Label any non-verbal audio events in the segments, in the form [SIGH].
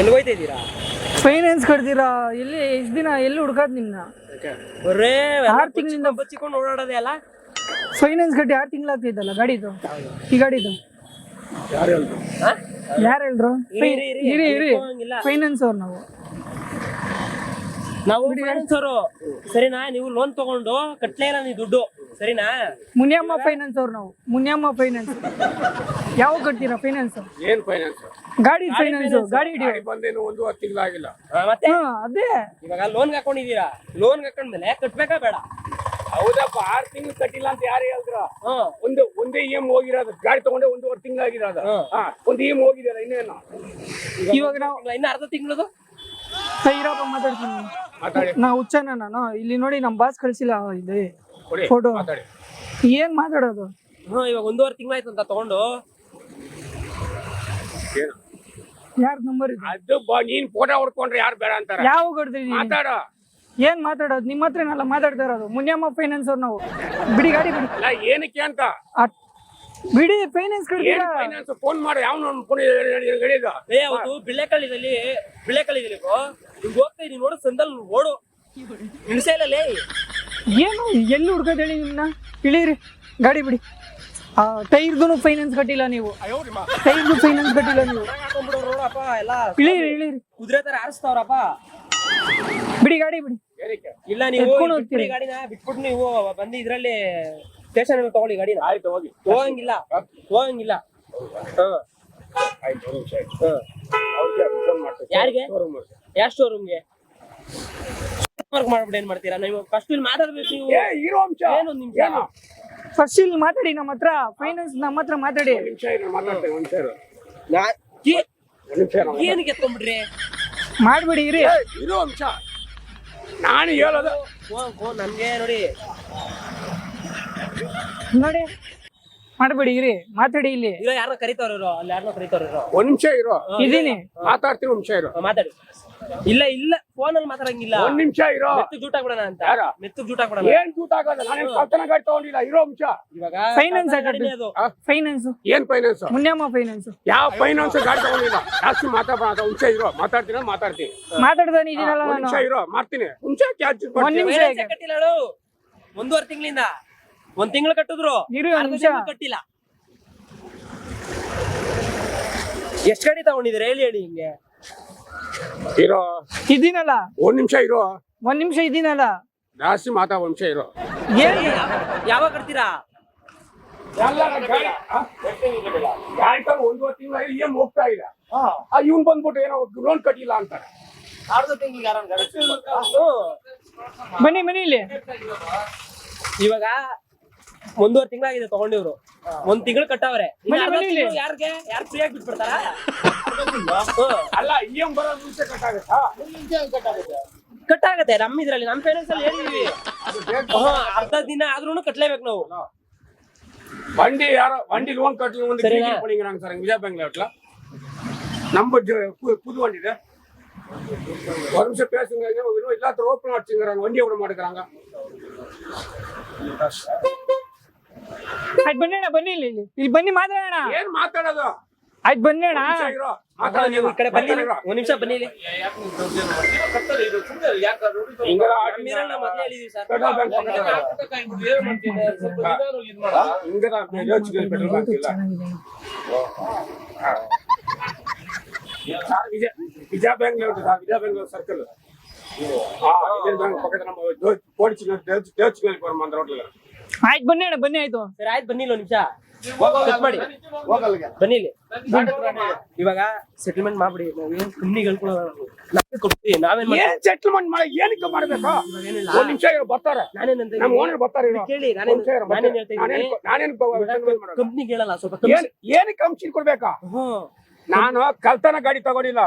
ಎಲ್ಲಿ ಹೋಯ್ತಾ ಇದ್ದೀರಾ? ಫೈನಾನ್ಸ್ ಕಟ್ತೀರಾ ಎಲ್ಲಿ ಎಷ್ಟು ದಿನ ಎಲ್ಲಿ ಹುಡ್ಕಾದ್ ನಿಮ್ನ? ಬರೇ ಆರು ತಿಂಗಳಿಂದ ಬಚ್ಚಿಕೊಂಡು ಓಡಾಡೋದೇ ಅಲ್ಲ? ಫೈನಾನ್ಸ್ ಕಟ್ಟಿ ಆರು ಆಗ್ತಿದ್ದಲ್ಲ ಗಾಡಿದು? ಈ ಗಾಡಿದು? ಯಾರು ಇರಿ. ಇರಿ ಇರಿ. ಫೈನಾನ್ಸ್ ಅವ್ರು ನಾವು. ನಾವು ಫೈನಾನ್ಸರು ಸರಿನಾ ನೀವು ಲೋನ್ ತಗೊಂಡು ಕಟ್ಲೇ ಇಲ್ಲ ನೀವು ದುಡ್ಡು. ಸರಿನಾ? ಮುನಿಯಮ್ಮ ಫೈನಾನ್ಸ್ ಅವ್ರು ನಾವು. ಮುನಿಯಮ್ಮ ಫೈನಾನ್ಸ್ ಯಾವ ಕಟ್ತೀರಾ ಫೈನಾನ್ಸ್ ಏನ್ ಫೈನಾನ್ಸ್ ಗಾಡಿ ಫೈನಾನ್ಸ್ ಗಾಡಿ ಹಿಡಿಯೋ. ಬಂದೇನು ಒಂದೂವರೆ ತಿಂಗಳಾಗಿಲ್ಲ. ಆ, ಮತ್ತೆ? ಹಾ ಅದೇ. ಇವಾಗ ಲೋನ್ ಹಾಕೊಂಡಿದೀರಾ ಲೋನ್ ಹಾಕೊಂಡ್ಮೇಲೆ ಕಟ್ಬೇಕಾ ಬೇಡ? ಹೌದಪ್ಪ ಆರ್ ತಿಂಗಳು ಕಟ್ಟಿಲ್ಲ ಅಂತ ಯಾರು ಹೇಳಿದ್ರ ಒಂದು ಒಂದೇ ಇ ಎಂ ಹೋಗಿರೋದು. ಗಾಡಿ ತಗೊಂಡೆ ಒಂದೂವರೆ ತಿಂಗಳಾಗಿರೋದು. ಹಾ. ಒಂದು ಇ ಎಂ ಹೋಗಿದ್ದಾರೆ ಇನ್ನೇನು? ಇವಾಗ ನಾವು ಇನ್ನ ಅರ್ಧ ತಿಂಗಳದು? ಇರಪ್ಪ ಮಾತಾಡ್ತೀನಿ. ಮಾತಾಡಿ ನಾ ಹುಚ್ಚನ ನಾನು. ಇಲ್ಲಿ ನೋಡಿ ನಮ್ಮ ಬಾಸ್ ಕಳ್ಸಿಲ್ಲ ಇಲ್ಲಿ ಫೋಟೋ ಏನ್ ಮಾತಾಡೋದು? ಹ್ಮ್ ಇವಾಗ ಒಂದೂವರೆ ತಿಂಗಳಾಯ್ತು ಅಂತ ತಗೊಂಡು. ಯಾರ ನಂಬರ್ ಇದೆ? ಅದು ಬ- ನೀನ್ ಫೋಟೋ ಹೊಡ್ಕೊಂಡ್ರೆ ಯಾರು ಬೇಡ ಅಂತಾರೆ? ಯಾವ ಕಡ್ದಿದೀನಿ ಮಾತಾಡ. ಏನ್ ಮಾತಾಡೋದು? ನಿಮ್ಮ ಏನಲ್ಲ ಮಾತಾಡ್ತಾ ಇರೋದು. ಮುನ್ಯಮ್ಮ ಫೈನಾನ್ಸ್ ಅವ್ರು ನಾವು. ಬಿಡಿ ಗಾಡಿ ಬಿಡಿ. ಅಲ್ಲ ಏನಕ್ಕೆ ಅಂತ? ಬಿಡಿ ಫೈನಾನ್ಸ್ ಏನ್ ಫೈನಾನ್ಸ್ ಫೋನ್ ಮಾಡಿ. ಯಾವ ಫೋನ್ ಹೇಳಿದ ಏ ಬಿಳೆಕಳ್ಳಿದಲ್ಲಿ ಬಿಳೆಕಳ್ಳಿದಲ್ಲಿ ಹಿಂಗ್ ಹೋಗ್ತಾ ಇದೀನಿ ನೋಡು ಸಂದಲ್ ಓಡು. ಇಳಿಸೇ ಇಲ್ಲ ಲೇ. ಏನು ಎಲ್ಲಿ ಹುಡ್ಕೋದು ಹೇಳಿ ನಿಮ್ನ? ಇಳೀರಿ ಗಾಡಿ ಬಿಡಿ. ಆ ಟೈರ್ದು ಫೈನಾನ್ಸ್ ಕಟ್ಟಿಲ್ಲ ನೀವು. ಟೈರ್ದು ಫೈನಾನ್ಸ್ ಕಟ್ಟಿಲ್ಲ ನೀವು. ನೋಡಪ್ಪ ಎಲ್ಲ ಇಳೀರಿ ಇಳೀರಿ. ಕುದುರೆ ತರ ಆರಿಸ್ತಾವ್ರಪ್ಪ. ಬಿಡಿ ಗಾಡಿ ಬಿಡಿ. ಇಲ್ಲ ನೀವು ಎತ್ಕೊಂಡು ಇಲ್ಲಿ ಬಿಟ್ಬಿಡಿ ಗಾಡಿನ ಬಿಟ್ಬಿಟ್ಟು ನೀವು ಬಂದು ಇದ್ರಲ್ಲಿ ಸ್ಟೇಷನ್ ಅಲ್ಲಿ ತಗೊಳ್ಳಿ ಗಾಡಿನ. ಆಯ್ತು ಹೋಗಿ. ಹೋಗಂಗಿಲ್ಲ ಹೋಗಂಗಿಲ್ಲ ಹಾ. ಆಯ್ತು ಯಾರಿಗೆ? ಯಾವ ಶೋರೂಮ್ಗೆ ವರ್ಕ್ ಮಾಡ್ಬಿಟ್ಟು ಏನ್ ಮಾಡ್ತೀರಾ? ನೀವು ಫಸ್ಟ್ ಇಲ್ಲಿ ಮಾತಾಡ್ಬೇಕು ನೀವು. ಏ ಹೀರೋ ಅಂಶ. ಏನು ನಿಮಿಷ ಏನು? ಫಸ್ಟ್ ಇಲ್ಲಿ ಮಾತಾಡಿ ನಮ್ಮ ಹತ್ರ. ಫೈನಾನ್ಸ್ ನಮ್ಮ ಹತ್ರ ಮಾತಾಡಿ. ಒಂದ್ ನಿಮಿಷ ಇರು ಮಾತಾಡ್ತೇನೆ ಒಂದ್ ಇರು. ನಾ- ಏ- ಒಂದ್ ನಿಮಿಷ ಇರು. ಏನಕ್ಕೆ ಎತ್ಕೊಂಡ್ಬಿಟ್ರಿ? ಮಾಡ್ಬಿಡಿ ಇರಿ. ಏ, ಅಂಶ. ನಾನು ಹೇಳೋದು. ಓ ಫೋನ್ ನನ್ಗೆ ನೋಡಿ. ನೋಡಿ. ಮಾಡ್ಬಿಡಿ ಇರಿ. ಮಾತಾಡಿ ಇಲ್ಲಿ. ಇಲ್ಲ ಯಾರೋ ಕರಿತಾವ್ರ ಇರೋ ಅಲ್ಲಿ ಯಾರನ್ನ ಕರಿತಾವ್ರ ಇರೋ ಒಂದ್ ನಿಮಿಷ ಇರು. ಇದೀನಿ. ಮಾತಾಡ್ತೀನಿ ಒಂದ್ ನಿಮಿಷ ಇರು. ಮಾತಾಡಿ. ಇಲ್ಲ ಇಲ್ಲ ಫೋನ್ ಅಲ್ಲಿ ಮಾತಾಡಂಗಿಲ್ಲ. ಒಂದ್ ನಿಮಿಷ ಇರೋ. ಮೆತ್ತಗ್ ಜೂಟ್ ಹಾಕ್ಬಿಡೋಣ ಅಂತ. ಯಾರ? ಮೆತ್ತಗ್ ಜೂಟ್ ಹಾಕ್ಬಿಡೋಣ. ಏನ್ ಜೂಟ್ ಆಗೋದು ನಾನೇನ್ ಕಳ್ತನ ಗಾಡಿ ತಗೊಂಡಿಲ್ಲ ಇರೋ ಅಂಶ ಇವಾಗ Finance ಕಳ್ತನ ಅದು. ಫೈನಾನ್ಸ್ ಏನ್ ಫೈನಾನ್ಸ್ ಮುನ್ಯಮ್ಮ ಫೈನಾನ್ಸ್ ಯಾವ ಫೈನಾನ್ಸ್ ಗಾಡಿ ತಗೊಂಡಿಲ್ಲ? ಜಾಸ್ತಿ ಮಾತಾಡ ಹುಂಚ ಇರೋ. ಮಾತಾಡ್ತೀನಿ ಮಾತಾಡ್ತೀನಿ. ಇದೀನಲ್ಲ ನಾನು. ಇರೋ. ಮಾಡ್ತೀನಿ. ಹುಂಚ ಕ್ಯಾಚ್ ಒಂದ್ ನಿಮಿಷ? ಕಟ್ಟಿಲ್ಲ ಒಂದೂವರೆ ತಿಂಗಳಿಂದ. ಒಂದ್ ತಿಂಗಳು ಕಟ್ಟಿದ್ರು. ಇರು ಒಂದ್ ಅರ್ಧ ನಿಮಿಷ. ತಿಂಗ್ಳು ಕಟ್ಟಿಲ್ಲ. ಎಷ್ಟ್ ಗಾಡಿ ತಗೊಂಡಿದ್ರೆ ಹೇಳಿ ಹೇಳಿ ಹಿಂಗೆ. ಇರೋ. ಇದೀನಲ್ಲ ಒಂದ್ ನಿಮಿಷ ಇರೋ. ಒಂದ್ ನಿಮಿಷ ಇದೀನಲ್ಲ ಜಾಸ್ತಿ ಮಾತಾ ಒಂದ್ ನಿಮಿಷ ಇರೋ. ಏನ್ ಯಾವಾಗ ಕಟ್ತೀರಾ? ಒಂದೂವರೆ ತಿಂಗಳ ಏನ್ ಹೋಗ್ತಾ ಇಲ್ಲ. ಇವ್ನ್ ಬಂದ್ಬಿಟ್ಟು ಏನೋ ಲೋನ್ ಕಟ್ಟಿಲ್ಲ ಅಂತಾರೆ ಬನ್ನಿ ಬನ್ನಿ ಇಲ್ಲಿ. ಇವಾಗ ಒಂದೂವರೆ ತಿಂಗಳಾಗಿದೆ ತಗೊಂಡಿವ್ರು ಒಂದ್ ತಿಂಗಳು ಕಟ್ಟವ್ರೆ ಇನ್ನು ಬನ್ನಿ, ಅರ್ಧ ಬನ್ನಿ ಇಲ್ಲಿ. ತಿಂಗ್ಳು ಯಾರ್ಗೆ ಯಾರು ಫ್ರೀ ಆಗಿ ಬಿಟ್ಬಿಡ್ತಾರ ಹ್ಮ್. ಅಲ್ಲ ಇ ಎಂ ಬರೋ ಮುಂಚೆ ಕಟ್ಟಾಗತ್ತಾ ಕಟ್ಟಾಗತ್ತೆ ನಮ್ ಇದ್ರಲ್ಲಿ ನಮ್ ಫೈನಾನ್ಸ್ ಅಲ್ಲಿ ಹೇಳಿದೀವಿ ಹ್ಮ್, ಅರ್ಧ ದಿನ ಆದ್ರೂ ಕಟ್ಲೇಬೇಕು ನಾವು வண்டி யாரோ வண்டி லோன் கட்டி வந்து சரிண்ணா. கிளிக் பண்ணிக்கிறாங்க சார் விஜயா பேங்க் லேட்ல நம்ம ஜ- பு- புது வண்டி இது ஒரு நிமிஷம் பேசுங்க இன்னும் எல்லாத்தையும் ஓப்பன் வச்சுங்கிறாங்க வண்டியை விட மாட்டேங்கிறாங்க ಆಯ್ತು ಬನ್ನಿ ಅಣ್ಣ ಬನ್ನಿ ಇಲ್ಲಿ ಇಲ್ಲಿ. ಇಲ್ಲಿ ಬನ್ನಿ ಮಾತಾಡೋಣ ಏನ್ ಮಾತಾಡೋದು? ಆಯ್ತು ಬನ್ನಿ ಅಣ್ಣ. ಒಂದ್ ನಿಮಿಷ ಇರು. ಅಣ್ಣ, ನೀವು. ಈ ಕಡೆ ಬನ್ನಿ ಮಾತಾಡಿರೋ. ಒಂದ್ ನಿಮಿಷ ಬನ್ನಿ ಇಲ್ಲಿ. ಹಿಂಗೆಲ್ಲ ನಮ್ ಆಡಿದ್ರೆ ಇದ್ರಲ್ಲಿ ಮೊದ್ಲೇ ಹೇಳಿದೀವಿ ಸರ್. ಪೆಟ್ರೋಲ್ ಬ್ಯಾಂಕ್ ಪಕ್ಕದಲ್ಲಿ ಹಿಂಗೆಲ್ಲ ಯೋಚಿಕೆ ಪೆಟ್ರೋಲ್ ಬ್ಯಾಂಕ್ ಇಲ್ಲ sir, Vijaya Vijaya bank layout sir Vijaya bank circle. ಹಾ ವಿಜಯ ಬ್ಯಾಂಕ್ ಪಕ್ಕದ ನಮ್ಮ ಕೋಡಿಚಿ ದೇವಚಿನಲ್ಲಿ ಬರೋ ಮಂದ್ರ ಹೋಟ್ಲ ಆಯ್ತು ಬನ್ನಿ ಅಣ್ಣ ಬನ್ನಿ ಆಯ್ತು. ಸರಿ ಆಯ್ತು ಬನ್ನಿ ಒಂದು ನಿಮಿಷ. ಕಟ್ ಮಾಡಿ. ಬನ್ನಿ ಇಲ್ಲಿ. ಇವಾಗ ಸೆಟಲ್ಮೆಂಟ್ ಮಾಡ್ಬಿಡಿ. ನಾವು ಏನ್ ಕಂಪ್ನಿಗಳು ಕೂಡ ನಮ್ಗೆ. ಕೊಡ್ತೀವಿ. ನಾವೇನ್ ಏನ್ ಸೆಟ್ಲ್ಮೆಂಟ್ ಮಾಡಿ ಏನಕ್ಕೆ ಮಾಡ್ಬೇಕು? ಏನಿಲ್ಲ. ಒಂದ್ ನಿಮಿಷ ಬರ್ತಾರೆ. ನಾನೇನಂತ ನಮ್ಮ ಓನರ್ ಬರ್ತಾರೆ. ಕೇಳಿ ನಾನೇನ್ ನಾನೇನ್ ಹೇಳ್ತಾ ಇದ್ದೀನಿ? ನಾನೇನ್-? ಕಂಪ್ನಿಗೆ ಹೇಳಲ್ಲ ಸ್ವಲ್ಪ ಏನಕ್ಕೆ ಕಂಪ್ನಿ ಕೊಡ್ಬೇಕಾ? ನಾನು ಕಲ್ತನ ಗಾಡಿ ತಗೊಂಡಿಲ್ಲ.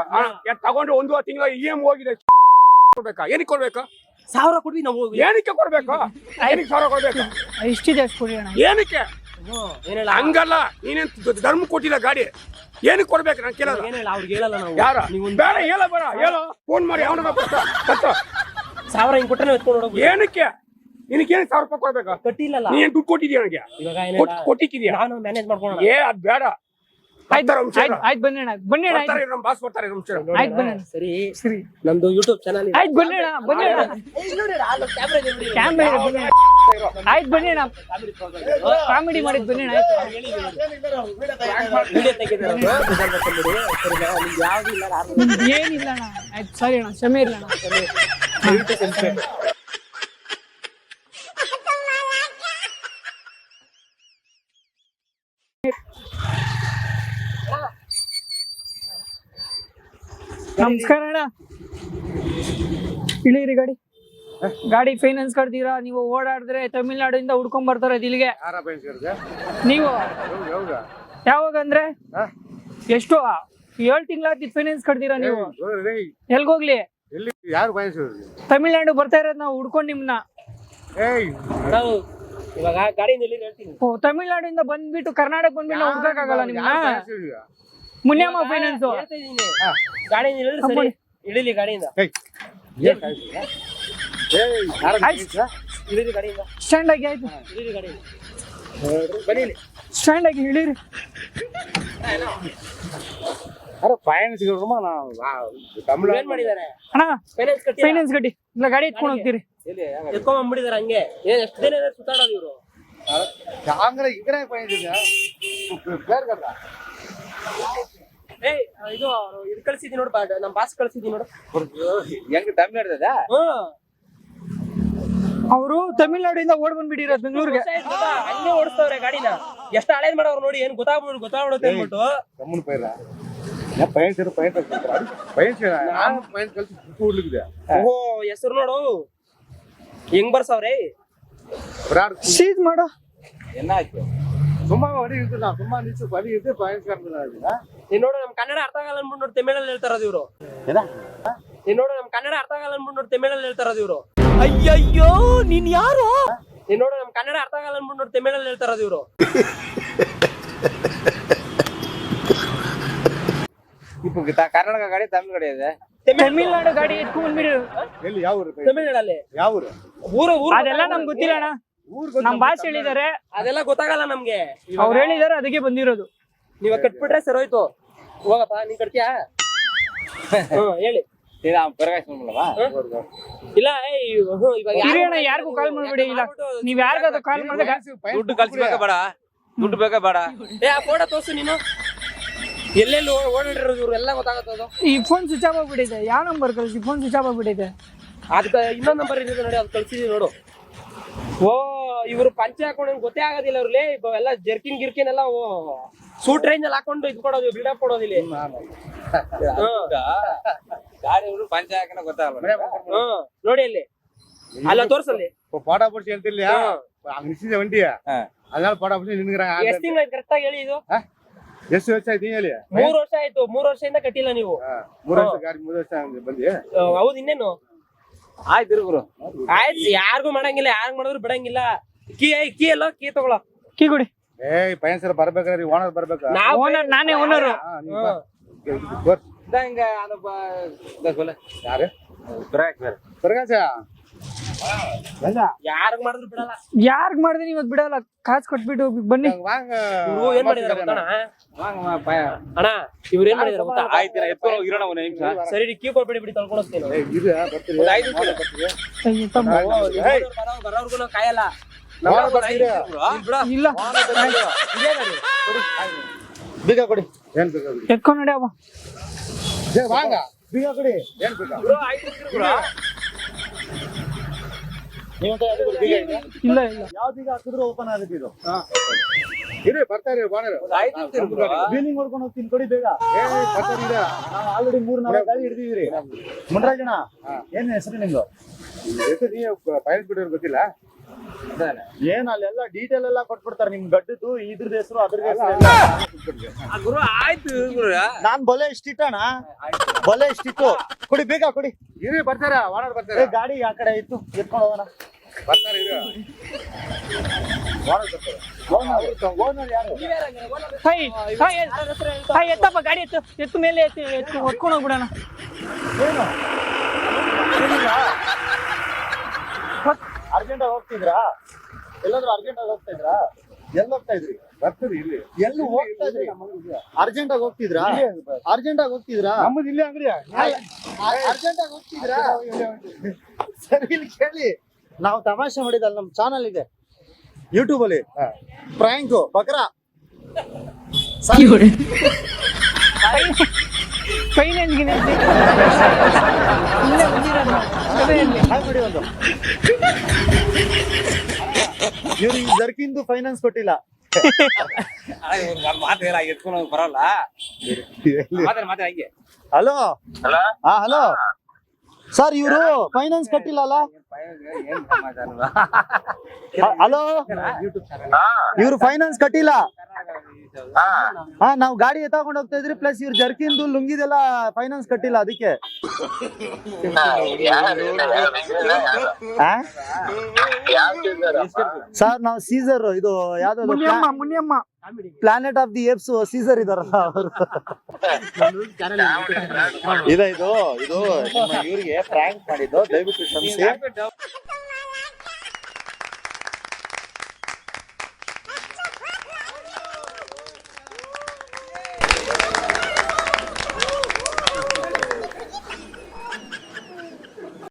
ತಗೊಂಡ್ರೆ ಒಂದು ತಿಂಗಳ ಇ ಎಂ ಹೋಗಿದೆ ಕೊಡ್ಬೇಕಾ? ಏನಕ್ಕೆ ಕೊಡ್ಬೇಕಾ? ಸಾವಿರ ಕೊಡ್ವಿ ನಾವು ಏನಕ್ಕೆ ಕೊಡ್ಬೇಕು? ಏನಕ್ಕೆ ಸಾವಿರ ಕೊಡ್ಬೇಕು? ಇಷ್ಟಿದೆ ಅಷ್ಟು ಕೊಡಿ ಅಣ್ಣ. ಏನಕ್ಕೆ. ಏನಿಲ್ಲ. ಹಂಗಲ್ಲ. ನೀನೇನ್ ಧರ್ಮ ಕೊಟ್ಟಿಲ್ಲ ಗಾಡಿ? ಏನಕ್ಕೆ ಕೊಡ್ಬೇಕು ನಾನು ಕೇಳಲ್ಲ. ಏನಿಲ್ಲ ಅವ್ರಿಗೆ ಹೇಳಲ್ಲ ನಾವು. ಯಾರ? ಬೇಡ ಹೇಳ ಬೇಡ ಹೇಳು. ಫೋನ್ ಮಾಡಿ ಅವನ ಸಾವಿರ ಹಿಂಗ್ ಕೊಟ್ಟರೆ ಎತ್ಕೊಂಡು ಏನಕ್ಕೆ? ನಿನಗೆ ಏನಕ್ಕೆ ಸಾವಿರ ರೂಪಾಯಿ ಕೊಡ್ಬೇಕಾ? ಕಟ್ಟಿಲ್ಲ ನೀನು ಏನ್ ದುಡ್ಡು ಕೊಟ್ಟಿದ್ಯಾ ನನಗೆ? ಇವಾಗ ಕೊಟ್ಟಿದ್ಯಾ? ನಾನು ಮ್ಯಾನೇಜ್ ಮಾಡ್ಕೊಂಡು ಏ ಅದ್ ಬೇಡ. ಆಯ್ತು ಬನ್ನಿ ಅಣ್ಣ. ಬನ್ನಿ ಅಣ್ಣ. ಆಯ್ತು ಬರ್ತಾರೆ ನಮ್ಮ ಬಾಸ್ ಬರ್ತಾರೆ ಒಂದ್ ನಿಮಿಷ. ಆಯ್ತು ಬನ್ನಿ ಅಣ್ಣ. ಸರಿ. ಸರಿ. ನಮ್ದು ಯೂಟ್ಯೂಬ್ ಚಾನಲ್ ಆಯ್ತು ಬನ್ನಿ ಅಣ್ಣ ಬನ್ನಿ ಅಣ್ಣ. ಕ್ಯಾಮ್ರಾ ಇದೆ ಬನ್ನಿ ಅಣ್ಣ. ಆಯ್ತು ಬನ್ನಿ ಅಣ್ಣ. ಕಾಮಿಡಿ ಮಾಡಿದ್ ಬನ್ನಿ ಅಣ್ಣ ಆಯ್ತು? ವಿಡಿಯೋ ತೆಗೆದ್ರೆ ಯಾವ್ದು ಇಲ್ಲ ಏನಿಲ್ಲ ಅಣ್ಣ. ಆಯ್ತು ಸರಿ ಅಣ್ಣ. ಕ್ಷಮೆ ಇಲ್ಲ ಅಣ್ಣ. ನಮಸ್ಕಾರ ಅಣ್ಣ. ಇಳಿರಿ ಗಾಡಿ. ಗಾಡಿ ಫೈನಾನ್ಸ್ ಕಟ್ತೀರಾ? ನೀವು ಓಡಾಡಿದ್ರೆ ತಮಿಳ್ನಾಡಿಂದ ಹುಡ್ಕೊಂಡ್ ಬರ್ತಾರೆ ಇಲ್ಲಿಗೆ? ನೀವು. ಯಾವಾಗ ಅಂದ್ರೆ? ಎಷ್ಟು? ಏಳು ತಿಂಗಳಾಗ್ತಿದ್ ಫೈನಾನ್ಸ್ ಕಟ್ತೀರಾ ನೀವು. ಎಲ್ಗೋಗ್ಲಿ ಎಲ್ಲಿ ಯಾರು? ತಮಿಳ್ನಾಡು ಬರ್ತಾ ಇರೋದ್ ನಾವು ಹುಡ್ಕೊಂಡು ನಿಮ್ನ. ಏಯ್ ಇವಾಗ ಗಾಡಿಯಿಂದ ಎಲ್ಲಿ ಹೇಳ್ತೀನಿ. ಓ ತಮಿಳ್ನಾಡಿಂದ ಬಂದ್ಬಿಟ್ಟು ಕರ್ನಾಟಕ ಬಂದ್ಬಿಟ್ಟು ನಾವು ಹುಡ್ಕಕ್ಕಾಗಲ್ಲ ನಿಮ್ನ? ಮುನ್ಯಮ್ಮ ಫೈನಾನ್ಸ್ ಹೇಳ್ತಾ ಇದೀನಿ. ಗಾಡಿಯಿಂದ ಇಳಿದ್ರೆ ಸರಿ ಅಪ್ಪಣೆ. ಇಳಿಲಿ ಗಾಡಿಯಿಂದ ಏಯ್, ಏನ್ ಬಯಸಿರ್ಗೆ? ಏಯ್, ಯಾರ ಬಯಸಿರ್ಗೆ? ಇಳಿಲಿ ಗಾಡಿಯಿಂದ ಸ್ಟ್ಯಾಂಡ್ ಆಗಿ ಆಯ್ತು ಇಳಿಲಿ ಗಾಡಿಯಿಂದ ಬನ್ನಿ ಸ್ಟ್ಯಾಂಡ್ ಆಗಿ ಇಳೀರಿ ಯಾರೋ finance ಗಿವ್ರಮ್ಮ ನಾವು, ಆ, ತಮಿಳು ಏನ್ ಮಾಡಿದಾರೆ ಅಣ್ಣ ಫೈನಾನ್ಸ್ ಕಟ್ಟಿ ಫೈನಾನ್ಸ್ ಕಟ್ಟಿ ಇಲ್ಲ ಗಾಡಿ ಎತ್ಕೊಂಡು ಹೋಗ್ತೀರಿ ಎತ್ಕೊಂಡ್ ಬಂದ್ಬಿಟ್ಟಿದಾರೆ ಹಂಗೆ ಏನ್ ಎಷ್ಟು ದಿನ ಇದೆ ಸುತ್ತಾಡೋದು ಇವರು ಚಾಂಗ್ರ ಇದ್ರೆ ಬಯಸಿರ್ಗೆ? ಬೇರೆ ಕರ್ದ? ಏಯ್ ಇದು ಇದು ಕಳ್ಸಿದ್ದೀನಿ ನೋಡು ಬಾ ನಮ್ಮ ಬಾಸ್ ಕಳ್ಸಿದ್ದೀನಿ ನೋಡು. ಹೆಂಗ್ ತಮಿಳ್ನಾಡ್ದ ಹ್ಮ್. ಅವರು ತಮಿಳ್ನಾಡಿಂದ ಓಡ್ ಬಂದ್ಬಿಟ್ಟಿರೋದು ಬೆಂಗಳೂರಿಗೆ. ಆಯ್ತು? ಹಂಗೆ ಓಡಿಸ್ತವ್ರೆ ಗಾಡಿನ. ಎಷ್ಟು ಹಳೇದ್ ಮಾಡೋರು ನೋಡಿ ಏನ್ ಗೊತ್ತಾಗ್ಬಿಡು ಗೊತ್ತಾಗ್ಬಿಡುತ್ತೆ ಅಂದ್ಬಿಟ್ಟು ತಮ್ಮನ ಪೈರ. ಯಾ ಪೈನ್ ಪೈಂಟ್ ಪೈಂಟ್ ನಾನು ಪೈಂಟ್ ಕಲ್ಸಿ ಕೂಡ್ಲಿಕ್ಕಿದೆ ಓಹೋ ಹೆಸರು ನೋಡು. ಹೆಂಗ್ ಬರ್ಸವ್ರೆ? ವಿರಾಟ್ ಸೀಸ್ ಮಾಡೋ. ಏನಾಯ್ತು ಸುಮ್ಮ ಹೊಡಿ ಇರ್ತದೆ ತುಂಬಾ ಸುಮ್ಮ ನಿಲ್ಸು ಬಲಿ ಇರ್ತದೆ ಪೈನ್ ಸೇರ್ತಿಲ್ಲ ನೀನ್ ನೋಡು ನಮ್ ಕನ್ನಡ ಅರ್ಥ ಆಗಲ್ಲ ಅನ್ಬಿಟ್ಟು ನೋಡಿ ತಮಿಳಲ್ಲಿ ಹೇಳ್ತಾರದು ಇವ್ರು. ನೀನ್ ನೋಡು ನಮ್ ಕನ್ನಡ ಅರ್ಥ ಆಗಲ್ಲ ಅನ್ಬಿಟ್ಟು ನೋಡಿ ತಮಿಳಲ್ಲಿ ಹೇಳ್ತಾರದು ಇವ್ರು. ಅಯ್ಯಯ್ಯೋ ನೀನ್ ಯಾರು? ನೀನ್ ನೋಡು ನಮ್ ಕನ್ನಡ ಅರ್ಥ ಆಗಲ್ಲ ಅನ್ಬಿಟ್ಟು ನೋಡಿ ತಮಿಳಲ್ಲಿ ಹೇಳ್ತಾರದು ಇವ್ರು. ಕರ್ನಾಟಕ ಗಾಡಿ ತಮಿಳ್ ಗಾಡಿ ಇದೆ. ತಮಿಳ್ನಾಡು ಗಾಡಿ ಎತ್ಕೊಂಡ್ ಊರು? ತಮಿಳ್ನಾಡಲ್ಲಿ. ಯಾವ ಊರು? ಊರು ನಮ್ ಭಾಷೆ ಹೇಳಿದಾರೆ ಅದೆಲ್ಲ ಗೊತ್ತಾಗಲ್ಲ ನಮ್ಗೆ. ಅವ್ರು ಹೇಳಿದಾರೆ ಅದಕ್ಕೆ ಬಂದಿರೋದು. ನೀವ್ ಕಟ್ಬಿಟ್ರೆ ಸರಿ ಹೋಯ್ತು. ಹೋಗಪ್ಪ ನೀನ್ ಕಟ್ತೀಯಾ? ಹ್ಮ್ ಹೇಳಿ. ಇಲ್ಲ ಏಯ್, ಹ್ಮ್, ಇವಾಗ ಯಾರು ಹಿರಿಯಣ್ಣ ಯಾರಿಗೂ ಕಾಲ್ ಮಾಡ್ಬೇಡಿ ಇಲ್ಲ. ನೀವ್ ಯಾರಿಗಾದ್ರು ಕಾಲ್ ಮಾಡಿದಾಗ ದುಡ್ಡು ಕಳ್ಸ್ಬೇಕಾ ಬೇಡ ದುಡ್ಡು ಬೇಕಾ ಬೇಡ? ಏ ಆ ಫೋಟೋ ತೋರ್ಸು ನೀನು. ಎಲ್ಲೆಲ್ಲಿ ಓ- ಓಡಾಡಿರೋದು ಇವ್ರು ಎಲ್ಲ ಗೊತ್ತಾಗತ್ತದು ಈ ಫೋನ್ ಸ್ವಿಚ್ ಆಫ್ ಆಗ್ಬಿಟ್ಟಿದೆ. ಯಾವ ನಂಬರ್ ಕಳಿಸಿ? ಫೋನ್ ಸ್ವಿಚ್ ಆಫ್ ಆಗ್ಬಿಟ್ಟಿದೆ. ಅದಕ್ಕೆ ಇನ್ನೊಂದ್ ನಂಬರ್ ಇದೆ ನೋಡಿ ಅದು ಕಳ್ಸಿದ್ವಿ ನೋಡು. ಓ ಇವ್ರು ಪಂಚೆ ಹಾಕೊಂಡು ಗೊತ್ತೇ ಆಗೋದಿಲ್ಲ ಅವ್ರಲ್ಲಿ ಎಲ್ಲ ಜರ್ಕಿನ್ ಗಿರ್ಕಿನ್ ಎಲ್ಲ ಸೂಟ್ ರೇಂಜ್ ಅಲ್ಲಿ ಹಾಕೊಂಡು ಇದು ಕೊಡೋದು ಬಿಲ್ಡಪ್ ಕೊಡೋದು ಇಲ್ಲಿ. ಗಾಡಿ ಪಂಚ ಹಾಕಿನ ಗೊತ್ತಾಗಲ್ಲ ಹ್ಮ್. ನೋಡಿ ಅಲ್ಲಿ. ಅಲ್ಲ ತೋರ್ಸಲ್ಲಿ. ಪಾಠ ಬಿಡ್ಸಿ ಹೇಳ್ತಿಲ್ಲ ಹಂಗ ನಿಲ್ಸಿದೆ ವಂಡಿ ಅದನ್ನ ಪಾಠ ಬಿಡ್ಸಿ ನಿನ್ಗ್ರಾಗ ಎಷ್ಟು ತಿಂಗಳು ಕರೆಕ್ಟ್ ಆಗಿ ಹೇಳಿ ಇದು? ಎಷ್ಟು ವರ್ಷ ಆಯ್ತು ಹೇಳಿ? ಮೂರ್ ವರ್ಷ ಆಯ್ತು ಮೂರ್ ವರ್ಷದಿಂದ ಕಟ್ಟಿಲ್ಲ ನೀವು. ಮೂರು ವರ್ಷ ಗಾಡಿ ಮೂರು ವರ್ಷ ಬಂದಿ? ಹೌದು ಇನ್ನೇನು? ಆಯ್ತು ಇರುಗುರು ಆಯ್ತು ಯಾರಿಗೂ ಮಾಡಂಗಿಲ್ಲ ಯಾರು ಮಾಡಿದ್ರು ಬಿಡಂಗಿಲ್ಲ. ಕೀ ಐ- ಕೀ ಅಲ್ಲ ಕೀ ತಗೊಳ. ಕೀ ಕೊಡಿ. ಏಯ್ ಪೈನ್ ಸರ್ ಬರ್ಬೇಕಾದ್ರೆ ಓನರ್ ಬರ್ಬೇಕಾ? ಓನರ್ ನಾನೇ ಓನರ್. ಹಿಂಗ ಯಾರು? ಪ್ರಕಾಶ್ ಯಾರಿಗ್ ಮಾಡಿದ್ರು ಬಿಡಲ್ಲ. ಯಾರ್ಗ್ ಮಾಡಿದ್ರಿ ಇವತ್ ಬಿಡಲ್ಲ? ಕಾಸು ಕೊಟ್ಬಿಟ್ಟು ಬನ್ನಿ. ವಾಂಗ ಇವ್ರು ಏನ್ ಮಾಡಿದಾರೆ ಗೊತ್ತಣ್ಣ? ವಾಂಗ್ ಪಾಯ. ಅಣ್ಣ ಇವ್ರು ಏನ್ ಮಾಡಿದಾರೆ ಗೊತ್ತಾ? ಆಯ್ತು ಎತ್ಕೊಂಡು ಇರೋಣ ಒಂದು ನಿಮಿಷ. ಸರಿ ನೀ ಕೀ ಕೊಟ್ಬಿಡಿ ಬಿಡಿ ತಳ್ಕೊಂಡು ಹೋಗ್ತೀನಿ ಏಯ್, ಇದು ಬರ್ತೀರಿ. ಐದು ನಿಮಿಷ. ಬರೋರ್ಗು ಕಾಯಲ್ಲ. ಇಲ್ಲ. ಬೀಗ ಕೊಡಿ. ಏನ್ ಬೇಕಾ ಬಿಡಿ. ಎತ್ಕೊಂಡ್ ನಡಿ ಅವ ಏ, ವಾಂಗ. ಬೀಗ ಕೊಡಿ. ಏನ್ ಬೇಕಾ. ಇಲ್ಲ. ಇಲ್ಲ. ಯಾವ ಬೀಗ ಹಾಕಿದ್ರು ಓಪನ್ ಆಗುತ್ತೆ ಇದು? ಇರಿ ಬರ್ತಾರೆ ಇರ್ತೀರಿ ಬೀಲಿಂಗ್ ಹೊಡ್ಕೊಂಡು ಹೋಗ್ತೀನಿ ಕೊಡಿ ಬೇಗ. ಏಯ್ ಬರ್ತಾರೆ ನಾವು ಆಲ್ರೆಡಿ ಮೂರ್ ನಾಲ್ಕು ಗಾಡಿ ಹಿಡಿದಿವ್ರಿ ಮುನರಾಜಣ್ಣ ಏನ್ ಹೆಸರು ನಿಮ್ದು? ಹೆಸರು ನೀವು ಪೈಲಟ್ ಬಿಡೋರು ಗೊತ್ತಿಲ್ಲ. ಏನ್ ಅಲ್ಲೆಲ್ಲ ಡೀಟೇಲ್ ಎಲ್ಲ ಕೊಟ್ಬಿಡ್ತಾರೆ. ನಿಮ್ ಗಡ್ಡದ್ದು ಇದ್ರದ್ದು ಹೆಸರು ಅದ್ರ ಹೆಸರು ಆ ಗುರು ಆಯ್ತು ಗುರು. ನಾನ್ ಬಲೆ ಇಷ್ಟಿಟ್ಟಣ? ಬಲೆ ಇಷ್ಟಿತ್ತು. ಕುಡಿ ಬೇಗ ಕೊಡಿ. ಇರಿ ಬರ್ತಾರ ಏ ಬರ್ತಾರೆ. ಗಾಡಿ ಆ ಕಡೆ ಇತ್ತು. ಎತ್ಕೊಂಡು ಹೋಗೋಣ. ಬರ್ತಾರೆ ಇರಿ. ಓನರ್ ಬರ್ತಾರೆ. ಓನರ್ ಯಾರು? ಹಾಯ್ ಹಾಯ್ ಹಾಯ್ ಎತ್ತಪ್ಪ ಗಾಡಿ ಎತ್ತು ಎತ್ತು ಮೇಲೆ ಎತ್ತು ಎತ್ತು ಹೊತ್ಕೊಂಡು ಹೋಗ್ಬಿಡೋಣ. ಏನು? ಅರ್ಜೆಂಟ್ ಆಗಿ ಹೋಗ್ತಿದ್ರಾ? ಎಲ್ಲಾದ್ರೂ ಅರ್ಜೆಂಟ್ ಆಗಿ ಹೋಗ್ತಾ ಇದ್ರಾ ಎಲ್ಲಿ ಹೋಗ್ತಾ ಇದ್ರಿ? ಬರ್ತೀರಿ ಇಲ್ಲಿ. ಎಲ್ಲಿ ಹೋಗ್ತಾ ಇದ್ರಿ? ಅರ್ಜೆಂಟ್ ಆಗಿ ಹೋಗ್ತಿದ್ರಾ? ಅರ್ಜೆಂಟ್ ಆಗಿ ಹೋಗ್ತಿದ್ರಾ? ನಮ್ಮದು ಇಲ್ಲಿ ಅಂಗಡಿ. ಅರ್ಜೆಂಟ್ ಆಗಿ ಹೋಗ್ತಿದ್ರಾ? ಸರಿ ಇಲ್ಲಿ ಕೇಳಿ. ನಾವು ತಮಾಷೆ ಮಾಡಿದಲ್ಲ ನಮ್ ಚಾನಲ್ ಇದೆ. ಯೂಟ್ಯೂಬ್ ಅಲ್ಲಿ. ಪ್ರಾಂಕ್ ಬಕ್ರಾ. [LAUGHS] ಫೈನಾನ್ಸ್ ಗಿನಾನ್ಸ್ ಇಲ್ಲೇ ಬಂದಿರೋದು. ಸಭೆಯಲ್ಲಿ ಒಂದು. ಇವ್ರು ಜರ್ಕಿಂದು ಫೈನಾನ್ಸ್ ಕೊಟ್ಟಿಲ್ಲ. ಮಾತು ಹೇಳ ಎತ್ಕೊಂಡು ಬರಲ್ಲ. ಮಾತಾಡ ಮಾತಾಡ ಹಂಗೆ. ಹಲೋ? ಹಾ ಹಲೋ? ಸರ್ ಇವರು ಫೈನಾನ್ಸ್ ಕಟ್ಟಿಲ್ಲ ಅಲ್ಲ ಏನ್ ಸಮಾಚಾರ ಹಲೋ? ಇವ್ರು ಫೈನಾನ್ಸ್ ಕಟ್ಟಿಲ್ಲ. ಹಾ. ನಾವು ಗಾಡಿ ತಗೊಂಡ್ ಹೋಗ್ತಾ ಇದ್ರಿ ಪ್ಲಸ್ ಇವ್ರ ಜರ್ಕಿಂದು ಲುಂಗಿದೆಲ್ಲ ಫೈನಾನ್ಸ್ ಕಟ್ಟಿಲ್ಲ ಅದಕ್ಕೆ. ಸರ್ ನಾವು ಸೀಸರ್ ಇದು ಯಾವ್ದು Muniyamma Muniyamma. Planet of the Apes Caesar ಇದಾರಲ್ಲ ಅವರು. ಇದು ಇದು ನಿಮ್ಮ ಇವ್ರಿಗೆ ಪ್ರ್ಯಾಂಕ್ ಮಾಡಿದ್ದು. ದಯವಿಟ್ಟು ಕ್ಷಮಿಸಿ.